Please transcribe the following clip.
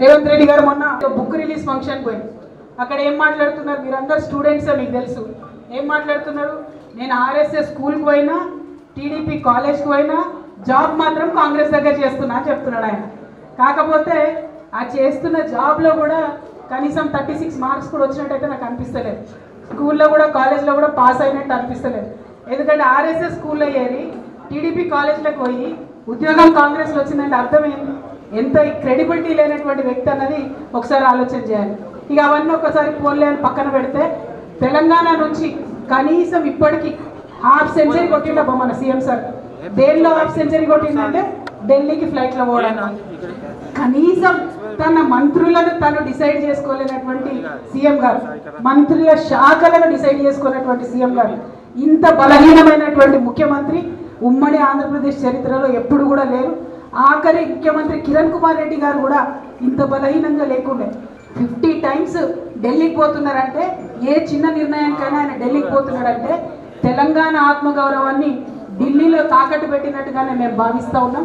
రేవంత్ రెడ్డి గారు మొన్న book release function పోయింది. అక్కడ ఏం మాట్లాడుతున్నారు? మీరందరూ స్టూడెంట్స్ మీకు తెలుసు. ఏం మాట్లాడుతున్నారు? నేను ఆర్ఎస్ఎస్ స్కూల్కి పోయినా టీడీపీ కాలేజ్కి పోయినా జాబ్ మాత్రం కాంగ్రెస్ దగ్గర చేస్తున్నా అని చెప్తున్నాడు ఆయన. కాకపోతే ఆ చేస్తున్న జాబ్లో కూడా కనీసం థర్టీ సిక్స్ మార్క్స్ కూడా వచ్చినట్టయితే నాకు అనిపిస్తలేదు. స్కూల్లో కూడా కాలేజ్లో కూడా పాస్ అయినట్టు అనిపిస్తలేదు. ఎందుకంటే ఆర్ఎస్ఎస్ స్కూల్లో ఏరి టీడీపీ కాలేజ్లోకి పోయి ఉద్యోగం కాంగ్రెస్లో వచ్చిందంటే అర్థం ఏంటి ఎంత క్రెడిబిలిటీ లేనటువంటి వ్యక్తి అన్నది ఒకసారి ఆలోచన చేయాలి. ఇక అవన్నీ ఒకసారి పోన్లే అని పక్కన పెడితే తెలంగాణ నుంచి కనీసం ఇప్పటికీ హాఫ్ సెంచరీ కొట్టిండబ్బా మన సీఎం సార్. దేనిలో హాఫ్ సెంచరీ కొట్టిందంటే ఢిల్లీకి ఫ్లైట్లో పోవడం. కనీసం తన మంత్రులను తను డిసైడ్ చేసుకోలేనటువంటి సీఎం గారు మంత్రుల శాఖలను డిసైడ్ చేసుకున్నటువంటి సీఎం గారు ఇంత బలహీనమైనటువంటి ముఖ్యమంత్రి ఉమ్మడి ఆంధ్రప్రదేశ్ చరిత్రలో ఎప్పుడు కూడా లేరు. ఆఖరి ముఖ్యమంత్రి కిరణ్ కుమార్ రెడ్డి గారు కూడా ఇంత బలహీనంగా లేకుండే. ఫిఫ్టీ టైమ్స్ ఢిల్లీకి పోతున్నారంటే ఏ చిన్న నిర్ణయానికైనా ఆయన ఢిల్లీకి పోతున్నాడంటే తెలంగాణ ఆత్మగౌరవాన్ని ఢిల్లీలో తాకట్టు పెట్టినట్టుగానే మేము భావిస్తూ ఉన్నాం.